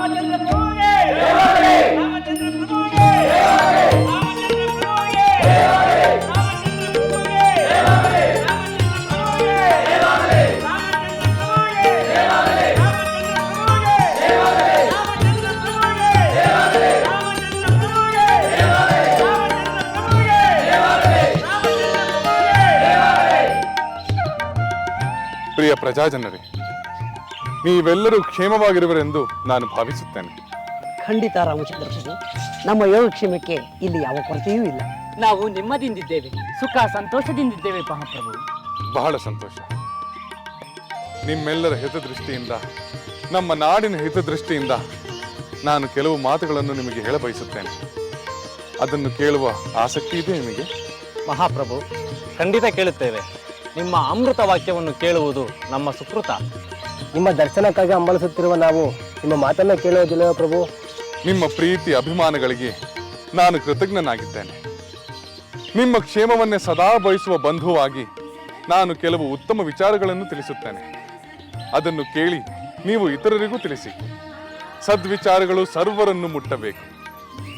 प्रिय मनोये रामचंद्र ನೀವೆಲ್ಲರೂ ಕ್ಷೇಮವಾಗಿರುವರೆಂದು ನಾನು ಭಾವಿಸುತ್ತೇನೆ. ಖಂಡಿತ ರಾಮಚಂದ್ರ ಪ್ರಭು ನಮ್ಮ ಯೋಗಕ್ಷೇಮಕ್ಕೆ ಇಲ್ಲಿ ಯಾವ ಕೊರತೆಯೂ ಇಲ್ಲ. ನಾವು ನೆಮ್ಮದಿಯಿಂದಿದ್ದೇವೆ ಸುಖ ಸಂತೋಷದಿಂದಿದ್ದೇವೆ ಮಹಾಪ್ರಭು. ಬಹಳ ಸಂತೋಷ. ನಿಮ್ಮೆಲ್ಲರ ಹಿತದೃಷ್ಟಿಯಿಂದ ನಮ್ಮ ನಾಡಿನ ಹಿತದೃಷ್ಟಿಯಿಂದ ನಾನು ಕೆಲವು ಮಾತುಗಳನ್ನು ನಿಮಗೆ ಹೇಳ ಬಯಸುತ್ತೇನೆ ಅದನ್ನು ಕೇಳುವ ಆಸಕ್ತಿ ಇದೆ ನಿಮಗೆ? ಮಹಾಪ್ರಭು ಖಂಡಿತ ಕೇಳುತ್ತೇವೆ. ನಿಮ್ಮ ಅಮೃತ ವಾಕ್ಯವನ್ನು ಕೇಳುವುದು ನಮ್ಮ ಸುಕೃತ. ನಿಮ್ಮ ದರ್ಶನಕ್ಕಾಗಿ ಹಂಬಲಿಸುತ್ತಿರುವ ನಾವು ನಿಮ್ಮ ಮಾತನ್ನ ಕೇಳೋದಿಲ್ಲ ಪ್ರಭು. ನಿಮ್ಮ ಪ್ರೀತಿ ಅಭಿಮಾನಗಳಿಗೆ ನಾನು ಕೃತಜ್ಞನಾಗಿದ್ದೇನೆ. ನಿಮ್ಮ ಕ್ಷೇಮವನ್ನೇ ಸದಾ ಬಯಸುವ ಬಂಧುವಾಗಿ ನಾನು ಕೆಲವು ಉತ್ತಮ ವಿಚಾರಗಳನ್ನು ತಿಳಿಸುತ್ತೇನೆ. ಅದನ್ನು ಕೇಳಿ ನೀವು ಇತರರಿಗೂ ತಿಳಿಸಿ. ಸದ್ವಿಚಾರಗಳು ಸರ್ವರನ್ನು ಮುಟ್ಟಬೇಕು.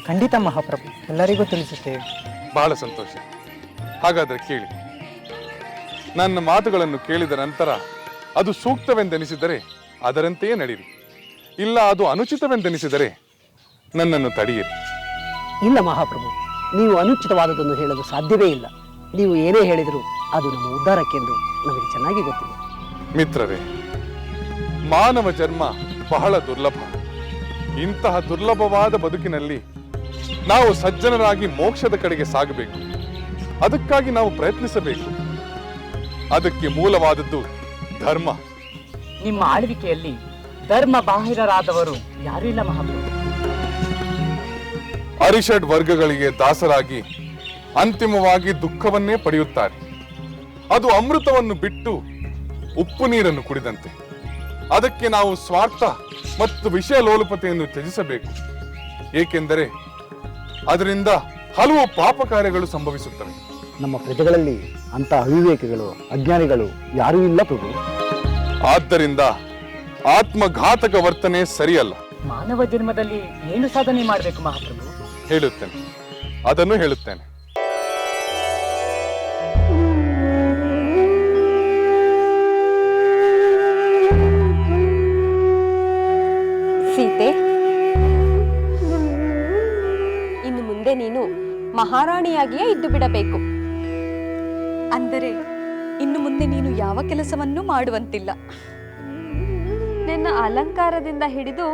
ಖಂಡಿತ ಮಹಾಪ್ರಭು ಎಲ್ಲರಿಗೂ ತಿಳಿಸುತ್ತೇವೆ. ಬಹಳ ಸಂತೋಷ. ಹಾಗಾದರೆ ಕೇಳಿ. ನನ್ನ ಮಾತುಗಳನ್ನು ಕೇಳಿದ ನಂತರ ಅದು ಸೂಕ್ತವೆಂದೆನಿಸಿದರೆ ಅದರಂತೆಯೇ ನಡೀರಿ ಇಲ್ಲ ಅದು ಅನುಚಿತವೆಂದೆನಿಸಿದರೆ ನನ್ನನ್ನು ತಡೆಯಿರಿ. ಇಲ್ಲ ಮಹಾಪ್ರಭು ನೀವು ಅನುಚಿತವಾದದನ್ನು ಹೇಳಲು ಸಾಧ್ಯವೇ ಇಲ್ಲ. ನೀವು ಏನೇ ಹೇಳಿದರೂ ಅದು ನಮ್ಮ ಉದ್ಧಾರಕ್ಕೆಂದು ನಮಗೆ ಚೆನ್ನಾಗಿ ಗೊತ್ತಿದೆ. ಮಿತ್ರರೇ ಮಾನವ ಜನ್ಮ ಬಹಳ ದುರ್ಲಭ. ಇಂತಹ ದುರ್ಲಭವಾದ ಬದುಕಿನಲ್ಲಿ ನಾವು ಸಜ್ಜನರಾಗಿ ಮೋಕ್ಷದ ಕಡೆಗೆ ಸಾಗಬೇಕು. ಅದಕ್ಕಾಗಿ ನಾವು ಪ್ರಯತ್ನಿಸಬೇಕು. ಅದಕ್ಕೆ ಮೂಲವಾದದ್ದು ಧರ್ಮ. ನಿಮ್ಮ ಆಳ್ವಿಕೆಯಲ್ಲಿ ಧರ್ಮ ಬಾಹಿರರಾದವರು ಯಾರೂ ಇಲ್ಲ ಮಹಾಪ್ರಭು. ಅರಿಷಡ್ ವರ್ಗಗಳಿಗೆ ದಾಸರಾಗಿ ಅಂತಿಮವಾಗಿ ದುಃಖವನ್ನೇ ಪಡೆಯುತ್ತಾರೆ. ಅದು ಅಮೃತವನ್ನು ಬಿಟ್ಟು ಉಪ್ಪು ನೀರನ್ನು ಕುಡಿದಂತೆ. ಅದಕ್ಕೆ ನಾವು ಸ್ವಾರ್ಥ ಮತ್ತು ವಿಷಯ ಲೋಲುಪತೆಯನ್ನು ತ್ಯಜಿಸಬೇಕು. ಏಕೆಂದರೆ ಅದರಿಂದ ಹಲವು ಪಾಪ ಕಾರ್ಯಗಳು ಸಂಭವಿಸುತ್ತವೆ. ನಮ್ಮ ಪ್ರಜೆಗಳಲ್ಲಿ ಅಂತ ಅವಿವೇಕಿಗಳು ಅಜ್ಞಾನಿಗಳು ಯಾರೂ ಇಲ್ಲ ಪ್ರಭು. ಆದ್ದರಿಂದ ಆತ್ಮಘಾತಕ ವರ್ತನೆ ಸರಿಯಲ್ಲ. ಮಾನವ ಜನ್ಮದಲ್ಲಿ ಏನು ಸಾಧನೆ ಮಾಡಬೇಕು ಮಹಾಪ್ರಭು? ಹೇಳುತ್ತೇನೆ. ಅದನ್ನು ಹೇಳುತ್ತೇನೆ. ಸೀತೆ ಇನ್ನು ಮುಂದೆ ನೀನು ಮಹಾರಾಣಿಯಾಗಿಯೇ ಇದ್ದು ಬಿಡಬೇಕು. ಅಂದರೆ ಇನ್ನು ಮುಂದೆ ನೀನು ಯಾವ ಕೆಲಸವನ್ನೂ ಮಾಡುವಂತಿಲ್ಲ. ನಿನ್ನ ಅಲಂಕಾರದಿಂದ ಹಿಡಿದು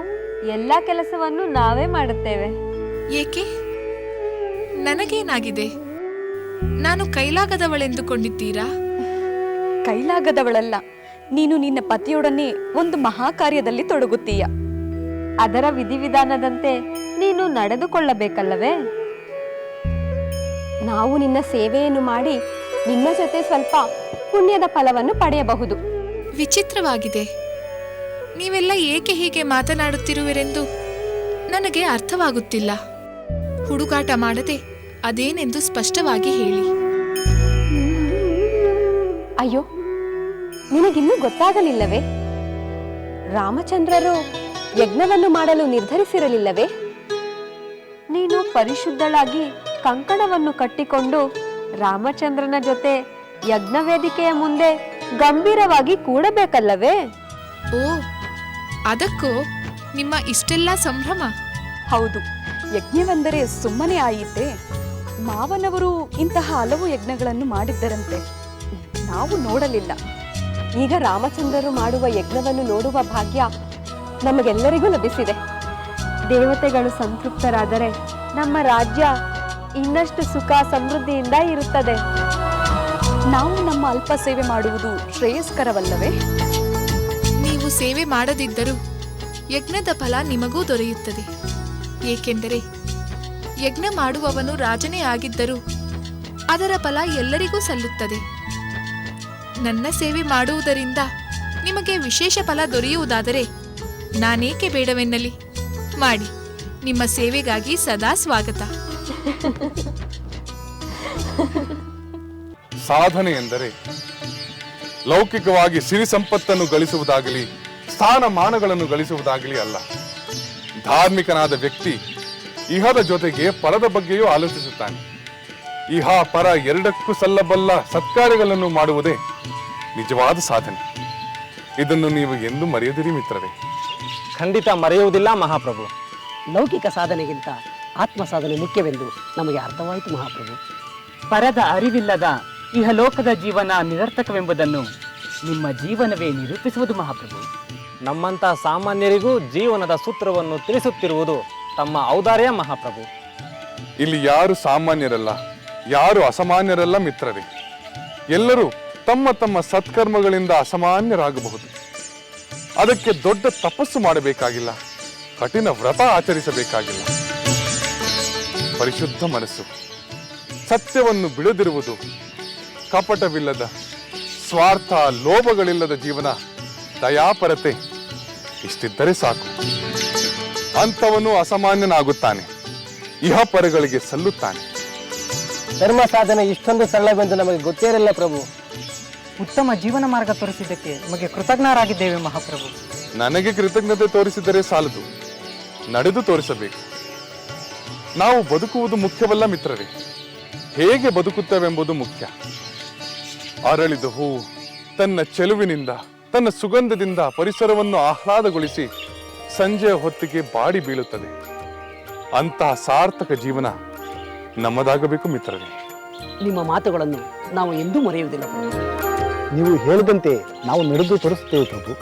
ಎಲ್ಲ ಕೆಲಸವನ್ನು ನಾವೇ ಮಾಡುತ್ತೇವೆ. ಏಕೆ? ನನಗೇನಾಗಿದೆ? ನಾನು ಕೈಲಾಗದವಳೆಂದುಕೊಂಡಿದ್ದೀರಾ? ಕೈಲಾಗದವಳಲ್ಲ ನೀನು ನಿನ್ನ ಪತಿಯೊಡನೆ ಒಂದು ಮಹಾಕಾರ್ಯದಲ್ಲಿ ತೊಡಗುತ್ತೀಯ. ಅದರ ವಿಧಿವಿಧಾನದಂತೆ ನೀನು ನಡೆದುಕೊಳ್ಳಬೇಕಲ್ಲವೇ? ನಾವು ನಿನ್ನ ಸೇವೆಯನ್ನು ಮಾಡಿ ನಿನ್ನ ಜೊತೆ ಸ್ವಲ್ಪ ಪುಣ್ಯದ ಫಲವನ್ನು ಪಡೆಯಬಹುದು. ವಿಚಿತ್ರವಾಗಿದೆ. ನೀವೆಲ್ಲ ಏಕೆ ಹೀಗೆ ಮಾತನಾಡುತ್ತಿರುವಿರೆಂದು ನನಗೆ ಅರ್ಥವಾಗುತ್ತಿಲ್ಲ. ಹುಡುಗಾಟ ಮಾಡದೆ ಅದೇನೆಂದು ಸ್ಪಷ್ಟವಾಗಿ ಹೇಳಿ. ಅಯ್ಯೋ ನಿನಗಿನ್ನೂ ಗೊತ್ತಾಗಲಿಲ್ಲವೇ? ರಾಮಚಂದ್ರರು ಯಜ್ಞವನ್ನು ಮಾಡಲು ನಿರ್ಧರಿಸಿರಲಿಲ್ಲವೇ? ನೀನು ಪರಿಶುದ್ಧಳಾಗಿ ಕಂಕಣವನ್ನು ಕಟ್ಟಿಕೊಂಡು ರಾಮಚಂದ್ರನ ಜೊತೆ ಯಜ್ಞ ವೇದಿಕೆಯ ಮುಂದೆ ಗಂಭೀರವಾಗಿ ಕೂಡಬೇಕಲ್ಲವೇ? ಓ ಅದಕ್ಕೂ ನಿಮ್ಮ ಇಷ್ಟೆಲ್ಲ ಸಂಭ್ರಮ? ಹೌದು ಯಜ್ಞವೆಂದರೆ ಸುಮ್ಮನೆ ಆಯಿತೆ? ಮಾವನವರು ಇಂತಹ ಹಲವು ಯಜ್ಞಗಳನ್ನು ಮಾಡಿದ್ದರಂತೆ. ನಾವು ನೋಡಲಿಲ್ಲ. ಈಗ ರಾಮಚಂದ್ರರು ಮಾಡುವ ಯಜ್ಞವನ್ನು ನೋಡುವ ಭಾಗ್ಯ ನಮಗೆಲ್ಲರಿಗೂ ಲಭಿಸಿದೆ. ದೇವತೆಗಳು ಸಂತೃಪ್ತರಾದರೆ ನಮ್ಮ ರಾಜ್ಯ ಇನ್ನಷ್ಟು ಸುಖ ಸಮೃದ್ಧಿಯಿಂದ ಇರುತ್ತದೆ. ನಾವು ನಮ್ಮ ಅಲ್ಪ ಸೇವೆ ಮಾಡುವುದು ಶ್ರೇಯಸ್ಕರವಲ್ಲವೇ? ನೀವು ಸೇವೆ ಮಾಡದಿದ್ದರೂ ಯಜ್ಞದ ಫಲ ನಿಮಗೂ ದೊರೆಯುತ್ತದೆ. ಏಕೆಂದರೆ ಯಜ್ಞ ಮಾಡುವವನು ರಾಜನೇ ಆಗಿದ್ದರೂ ಅದರ ಫಲ ಎಲ್ಲರಿಗೂ ಸಲ್ಲುತ್ತದೆ. ನನ್ನ ಸೇವೆ ಮಾಡುವುದರಿಂದ ನಿಮಗೆ ವಿಶೇಷ ಫಲ ದೊರೆಯುವುದಾದರೆ ನಾನೇಕೆ ಬೇಡವೆನ್ನಲಿ? ಮಾಡಿ ನಿಮ್ಮ ಸೇವೆಗಾಗಿ ಸದಾ ಸ್ವಾಗತ. ಸಾಧನೆ ಎಂದರೆ ಲೌಕಿಕವಾಗಿ ಸಿರಿ ಸಂಪತ್ತನ್ನು ಗಳಿಸುವುದಾಗಲಿ ಸ್ಥಾನಮಾನಗಳನ್ನು ಗಳಿಸುವುದಾಗಲಿ ಅಲ್ಲ. ಧಾರ್ಮಿಕನಾದ ವ್ಯಕ್ತಿ ಇಹದ ಜೊತೆಗೆ ಪರದ ಬಗ್ಗೆಯೂ ಆಲೋಚಿಸುತ್ತಾನೆ. ಇಹ ಪರ ಎರಡಕ್ಕೂ ಸಲ್ಲಬಲ್ಲ ಸತ್ಕಾರ್ಯಗಳನ್ನು ಮಾಡುವುದೇ ನಿಜವಾದ ಸಾಧನೆ. ಇದನ್ನು ನೀವು ಎಂದು ಮರೆಯದಿರಿ ಮಿತ್ರರೇ. ಖಂಡಿತ ಮರೆಯುವುದಿಲ್ಲ ಮಹಾಪ್ರಭು. ಲೌಕಿಕ ಸಾಧನೆಗಿಂತ ಆತ್ಮ ಸಾಧನೆ ಮುಖ್ಯವೆಂದು ನಮಗೆ ಅರ್ಥವಾಯಿತು ಮಹಾಪ್ರಭು. ಪರದ ಅರಿವಿಲ್ಲದ ಇಹಲೋಕದ ಜೀವನ ನಿರರ್ಥಕವೆಂಬುದನ್ನು ನಿಮ್ಮ ಜೀವನವೇ ನಿರೂಪಿಸುವುದು ಮಹಾಪ್ರಭು. ನಮ್ಮಂಥ ಸಾಮಾನ್ಯರಿಗೂ ಜೀವನದ ಸೂತ್ರವನ್ನು ತಿಳಿಸುತ್ತಿರುವುದು ತಮ್ಮ ಔದಾರ್ಯ ಮಹಾಪ್ರಭು. ಇಲ್ಲಿ ಯಾರು ಸಾಮಾನ್ಯರಲ್ಲ ಯಾರು ಅಸಾಮಾನ್ಯರಲ್ಲ ಮಿತ್ರರೇ. ಎಲ್ಲರೂ ತಮ್ಮ ತಮ್ಮ ಸತ್ಕರ್ಮಗಳಿಂದ ಅಸಾಮಾನ್ಯರಾಗಬಹುದು. ಅದಕ್ಕೆ ದೊಡ್ಡ ತಪಸ್ಸು ಮಾಡಬೇಕಾಗಿಲ್ಲ ಕಠಿಣ ವ್ರತ ಆಚರಿಸಬೇಕಾಗಿಲ್ಲ. ಪರಿಶುದ್ಧ ಮನಸ್ಸು. ಸತ್ಯವನ್ನು ಬಿಡದಿರುವುದು ಕಪಟವಿಲ್ಲದ ಸ್ವಾರ್ಥ ಲೋಭಗಳಿಲ್ಲದ ಜೀವನ ದಯಾಪರತೆ ಇಷ್ಟಿದ್ದರೆ ಸಾಕು. ಅಂಥವನು ಅಸಾಮಾನ್ಯನಾಗುತ್ತಾನೆ ಇಹಪರಗಳಿಗೆ ಸಲ್ಲುತ್ತಾನೆ. ಧರ್ಮ ಸಾಧನೆ ಇಷ್ಟೊಂದು ಸರಳವೆಂದು ನಮಗೆ ಗೊತ್ತೇರಿಲ್ಲ ಪ್ರಭು. ಉತ್ತಮ ಜೀವನ ಮಾರ್ಗ ತೋರಿಸಿದ್ದಕ್ಕೆ ನಮಗೆ ಕೃತಜ್ಞರಾಗಿದ್ದೇವೆ ಮಹಾಪ್ರಭು. ನನಗೆ ಕೃತಜ್ಞತೆ ತೋರಿಸಿದರೆ ಸಾಲದು ನಡೆದು ತೋರಿಸಬೇಕು. ನಾವು ಬದುಕುವುದು ಮುಖ್ಯವಲ್ಲ ಮಿತ್ರರೇ. ಹೇಗೆ ಬದುಕುತ್ತವೆಂಬುದು ಮುಖ್ಯ. ಅರಳಿದ ಹೂ ತನ್ನ ಚೆಲುವಿನಿಂದ ತನ್ನ ಸುಗಂಧದಿಂದ ಪರಿಸರವನ್ನು ಆಹ್ಲಾದಗೊಳಿಸಿ ಸಂಜೆಯ ಹೊತ್ತಿಗೆ ಬಾಡಿ ಬೀಳುತ್ತದೆ. ಅಂತಹ ಸಾರ್ಥಕ ಜೀವನ ನಮ್ಮದಾಗಬೇಕು ಮಿತ್ರರೇ. ನಿಮ್ಮ ಮಾತುಗಳನ್ನು ನಾವು ಎಂದೂ ಮರೆಯುವುದಿಲ್ಲ. ನೀವು ಹೇಳಿದಂತೆ ನಾವು ನಡೆದು ತೋರಿಸುತ್ತೇವೆ ಪ್ರಭು.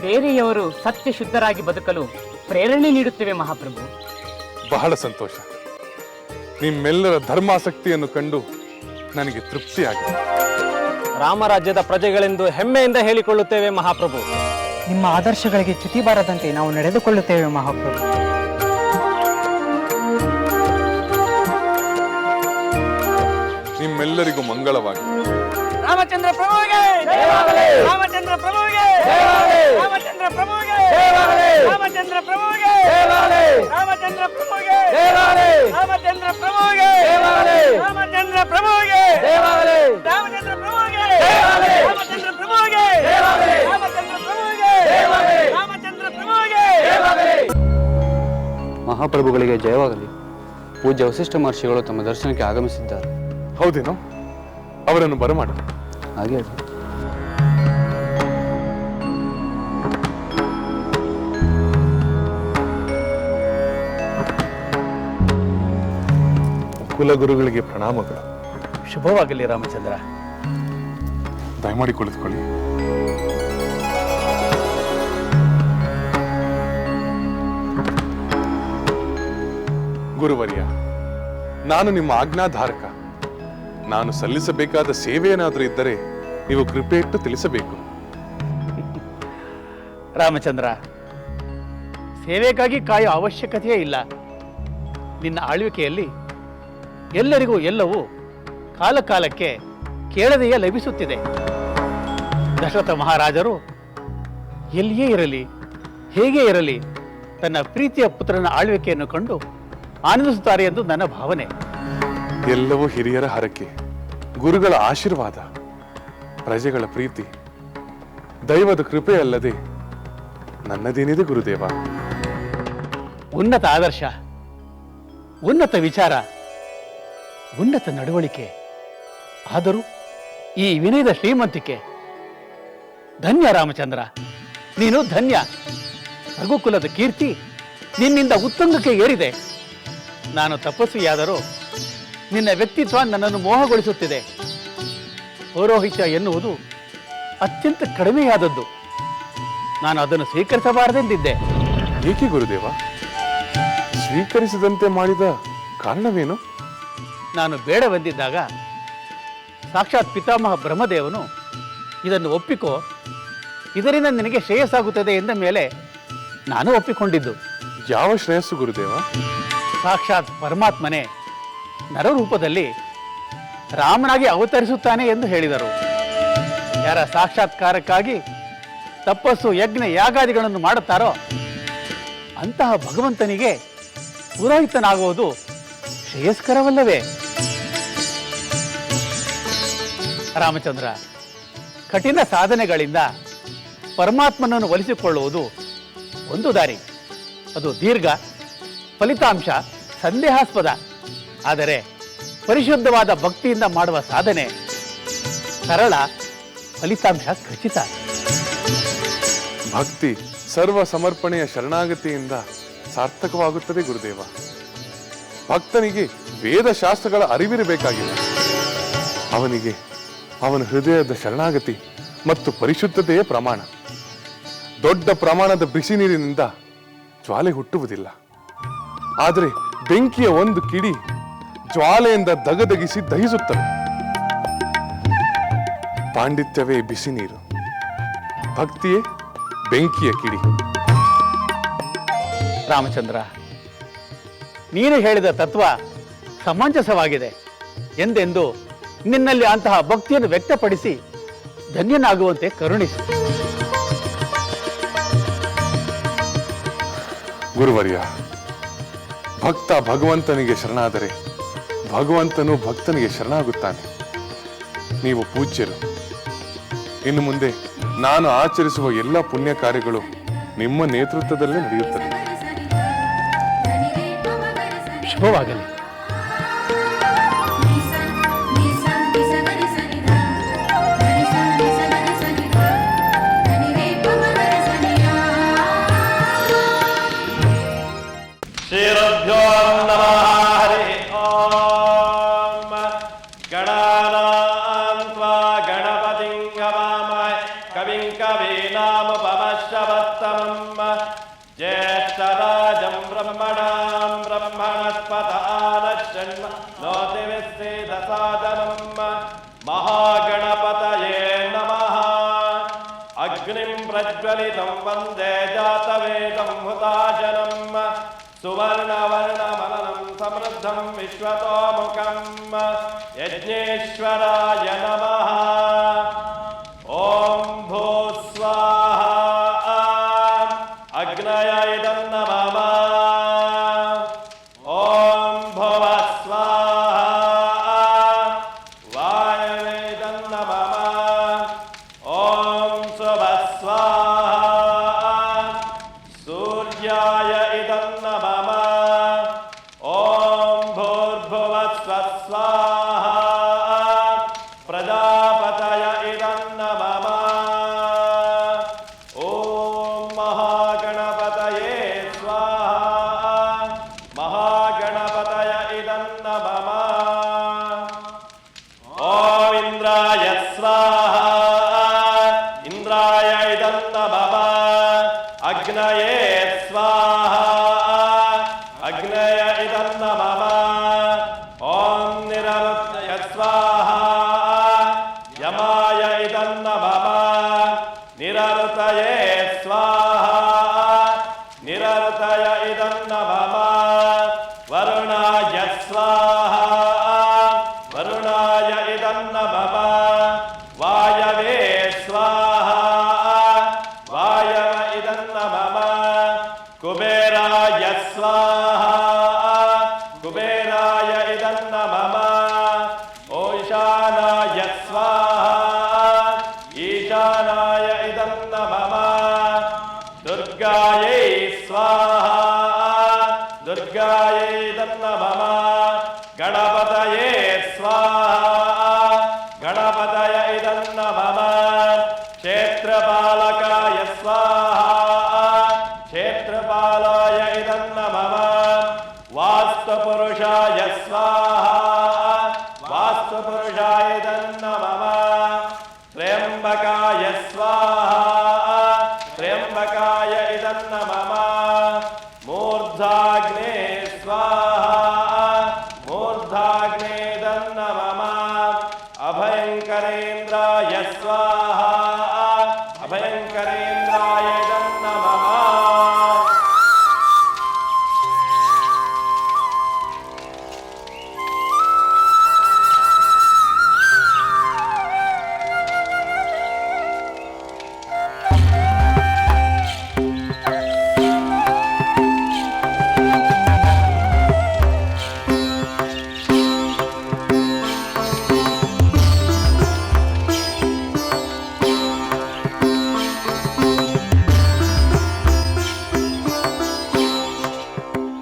ಬೇರೆಯವರು ಸತ್ಯ ಶುದ್ಧರಾಗಿ ಬದುಕಲು ಪ್ರೇರಣೆ ನೀಡುತ್ತೇವೆ ಮಹಾಪ್ರಭು. ಬಹಳ ಸಂತೋಷ. ನಿಮ್ಮೆಲ್ಲರ ಧರ್ಮಾಸಕ್ತಿಯನ್ನು ಕಂಡು ನನಗೆ ತೃಪ್ತಿಯಾಗಿದೆ. ರಾಮರಾಜ್ಯದ ಪ್ರಜೆಗಳೆಂದು ಹೆಮ್ಮೆಯಿಂದ ಹೇಳಿಕೊಳ್ಳುತ್ತೇವೆ ಮಹಾಪ್ರಭು. ನಿಮ್ಮ ಆದರ್ಶಗಳಿಗೆ ಚ್ಯುತಿ ಬಾರದಂತೆ ನಾವು ನಡೆದುಕೊಳ್ಳುತ್ತೇವೆ ಮಹಾಪ್ರಭು. ನಿಮ್ಮೆಲ್ಲರಿಗೂ ಮಂಗಳವಾಗಿ ರಾಮಚಂದ್ರ ಪ್ರಭುವಿಗೆ ರಾಮಚಂದ್ರ ಪ್ರಭುವಿಗೆ ರಾಮಚಂದ್ರ ಪ್ರಭುವಿಗೆ ರಾಮಚಂದ್ರ ಪ್ರಭುವಿಗೆ ರಾಮಚಂದ್ರ ಪ್ರಭುವಿಗೆ ರಾಮಚಂದ್ರ ಪ್ರಭುವಿಗೆ ರಾಮಚಂದ್ರ ಪ್ರಭುವಿಗೆ ರಾಮಚಂದ್ರ ಪ್ರಭುವಿಗೆ ರಾಮಚಂದ್ರ ಪ್ರಭುವಿಗೆ ರಾಮಚಂದ್ರ ಪ್ರಭುವಿಗೆ ರಾಮಚಂದ್ರ ಪ್ರಭುವಿಗೆ ಮಹಾಪ್ರಭುಗಳಿಗೆ ಜಯವಾಗಲಿ ಪೂಜ್ಯ ವಸಿಷ್ಠ ಮಹರ್ಷಿಗಳು ತಮ್ಮ ದರ್ಶನಕ್ಕೆ ಆಗಮಿಸಿದ್ದಾರೆ ಹೌದೇನೋ ಅವರನ್ನು ಬರಮಾಡ. ಹಾಗೆ. ಕುಲಗುರುಗಳಿಗೆ ಪ್ರಣಾಮಗಳು. ಶುಭವಾಗಲಿ ರಾಮಚಂದ್ರ. ದಯಮಾಡಿ ಕುಳಿತುಕೊಳ್ಳಿ. ಗುರುವರ್ಯ ನಾನು ನಿಮ್ಮ ಆಜ್ಞಾಧಾರಕ. ನಾನು ಸಲ್ಲಿಸಬೇಕಾದ ಸೇವೆ ಏನಾದರೂ ಇದ್ದರೆ ನೀವು ಕೃಪೆ ಇಟ್ಟು ತಿಳಿಸಬೇಕು. ರಾಮಚಂದ್ರ, ಸೇವೆಗಾಗಿ ಕಾಯೋ ಅವಶ್ಯಕತೆಯೇ ಇಲ್ಲ. ನಿನ್ನ ಆಳ್ವಿಕೆಯಲ್ಲಿ ಎಲ್ಲರಿಗೂ ಎಲ್ಲವೂ ಕಾಲಕಾಲಕ್ಕೆ ಕೇಳದೆಯೇ ಲಭಿಸುತ್ತಿದೆ. ದಶರಥ ಮಹಾರಾಜರು ಎಲ್ಲಿಯೇ ಇರಲಿ, ಹೇಗೆ ಇರಲಿ, ತನ್ನ ಪ್ರೀತಿಯ ಪುತ್ರನ ಆಳ್ವಿಕೆಯನ್ನು ಕಂಡು ಆನಂದಿಸುತ್ತಾರೆ ಎಂದು ನನ್ನ ಭಾವನೆ. ಎಲ್ಲವೂ ಹಿರಿಯರ ಹರಕೆ. ಗುರುಗಳ ಆಶೀರ್ವಾದ, ಪ್ರಜೆಗಳ ಪ್ರೀತಿ. ದೈವದ ಕೃಪೆ ಅಲ್ಲದೆ ನನ್ನದೇನಿದೆ ಗುರುದೇವ? ಉನ್ನತ ಆದರ್ಶ, ಉನ್ನತ ವಿಚಾರ, ಉನ್ನತ ನಡವಳಿಕೆ. ಆದರೂ ಈ ವಿನಯದ ಶ್ರೀಮಂತಿಕೆ. ಧನ್ಯ ರಾಮಚಂದ್ರ, ನೀನು ಧನ್ಯ. ರಘುಕುಲದ ಕೀರ್ತಿ ನಿನ್ನಿಂದ ಉತ್ತುಂಗಕ್ಕೆ ಏರಿದೆ. ನಾನು ತಪಸ್ವಿಯಾದರೂ ನಿನ್ನ ವ್ಯಕ್ತಿತ್ವ ನನ್ನನ್ನು ಮೋಹಗೊಳಿಸುತ್ತಿದೆ. ಪೌರೋಹಿತ್ಯ ಎನ್ನುವುದು ಅತ್ಯಂತ ಕಡಿಮೆಯಾದದ್ದು. ನಾನು ಅದನ್ನು ಸ್ವೀಕರಿಸಬಾರದೆಂದಿದ್ದೆ. ಏಕೆ ಗುರುದೇವ? ಸ್ವೀಕರಿಸದಂತೆ ಮಾಡಿದ ಕಾರಣವೇನು? ನಾನು ಬೇಡವೆಂದಿದ್ದಾಗ ಸಾಕ್ಷಾತ್ ಪಿತಾಮಹ ಬ್ರಹ್ಮದೇವನು ಇದನ್ನು ಒಪ್ಪಿಕೋ ಇದರಿಂದ ನಿನಗೆ ಶ್ರೇಯಸ್ಸಾಗುತ್ತದೆ ಎಂದ ಮೇಲೆ ನಾನು ಒಪ್ಪಿಕೊಂಡಿದ್ದು. ಯಾವ ಶ್ರೇಯಸ್ಸು ಗುರುದೇವ? ಸಾಕ್ಷಾತ್ ಪರಮಾತ್ಮನೇ. ನರರೂಪದಲ್ಲಿ ರಾಮನಾಗಿ ಅವತರಿಸುತ್ತಾನೆ ಎಂದು ಹೇಳಿದರು. ಯಾರ ಸಾಕ್ಷಾತ್ಕಾರಕ್ಕಾಗಿ ತಪಸ್ಸು, ಯಜ್ಞ, ಯಾಗಾದಿಗಳನ್ನು ಮಾಡುತ್ತಾರೋ ಅಂತಹ ಭಗವಂತನಿಗೆ ಪುರೋಹಿತನಾಗುವುದು ಶ್ರೇಯಸ್ಕರವಲ್ಲವೇ? ರಾಮಚಂದ್ರ, ಕಠಿಣ ಸಾಧನೆಗಳಿಂದ ಪರಮಾತ್ಮನನ್ನು ಒಲಿಸಿಕೊಳ್ಳುವುದು ಒಂದು ದಾರಿ. ಅದು ದೀರ್ಘ, ಫಲಿತಾಂಶ, ಸಂದೇಹಾಸ್ಪದ. ಆದರೆ ಪರಿಶುದ್ಧವಾದ ಭಕ್ತಿಯಿಂದ ಮಾಡುವ ಸಾಧನೆ ಸರಳ ಫಲಿತಾಂಶ ಖಚಿತ. ಭಕ್ತಿ ಸರ್ವ ಸಮರ್ಪಣೆಯ ಶರಣಾಗತಿಯಿಂದ ಸಾರ್ಥಕವಾಗುತ್ತದೆ ಗುರುದೇವ. ಭಕ್ತನಿಗೆ ವೇದ ಶಾಸ್ತ್ರಗಳ ಅರಿವಿರಬೇಕಾಗಿಲ್ಲ ಅವನಿಗೆ ಅವನ ಹೃದಯದ ಶರಣಾಗತಿ ಮತ್ತು ಪರಿಶುದ್ಧತೆಯೇ ಪ್ರಮಾಣ. ದೊಡ್ಡ ಪ್ರಮಾಣದ ಬಿಸಿ ನೀರಿನಿಂದ ಜ್ವಾಲೆ ಹುಟ್ಟುವುದಿಲ್ಲ. ಆದರೆ ಬೆಂಕಿಯ ಒಂದು ಕಿಡಿ ಜ್ವಾಲೆಯಿಂದ ದಗದಗಿಸಿ ದಹಿಸುತ್ತವೆ. ಪಾಂಡಿತ್ಯವೇ ಬಿಸಿ ನೀರು. ಭಕ್ತಿಯೇ ಬೆಂಕಿಯ ಕಿಡಿ. ರಾಮಚಂದ್ರ ನೀನು ಹೇಳಿದ ತತ್ವ ಸಮಂಜಸವಾಗಿದೆ ಎಂದೆಂದು ನಿನ್ನಲ್ಲಿ ಅಂತಹ ಭಕ್ತಿಯನ್ನು ವ್ಯಕ್ತಪಡಿಸಿ ಧನ್ಯನಾಗುವಂತೆ ಕರುಣಿಸು. ಗುರುವರ್ಯ ಭಕ್ತ ಭಗವಂತನಿಗೆ ಶರಣಾದರೆ ಭಗವಂತನು ಭಕ್ತನಿಗೆ ಶರಣಾಗುತ್ತಾನೆ. ನೀವು ಪೂಜ್ಯರು. ಇನ್ನು ಮುಂದೆ ನಾನು ಆಚರಿಸುವ ಎಲ್ಲ ಪುಣ್ಯ ಕಾರ್ಯಗಳು ನಿಮ್ಮ ನೇತೃತ್ವದಲ್ಲೇ ನಡೆಯುತ್ತದೆ ಶುಭವಾಗಲಿ. ललितं वंदे जातवेदं हुताशनम्। सुवर्णवर्णमलनं समृद्धं विश्वतोमुखम्। यज्ञेश्वराय नमः। ఇదన్న మమ నిరతయే స్వాహ. నిరతయ ఇదన్న మమ వరుణాయ స్వాహ వరుణాయ ఇదన్న మమ వాయవే స్వాహ. వాయవ ఇదన్న మమ కుబేరాయ స్వాహ కుబేరాయ ఇదన్న మమ ఓషానాయ స్వాహ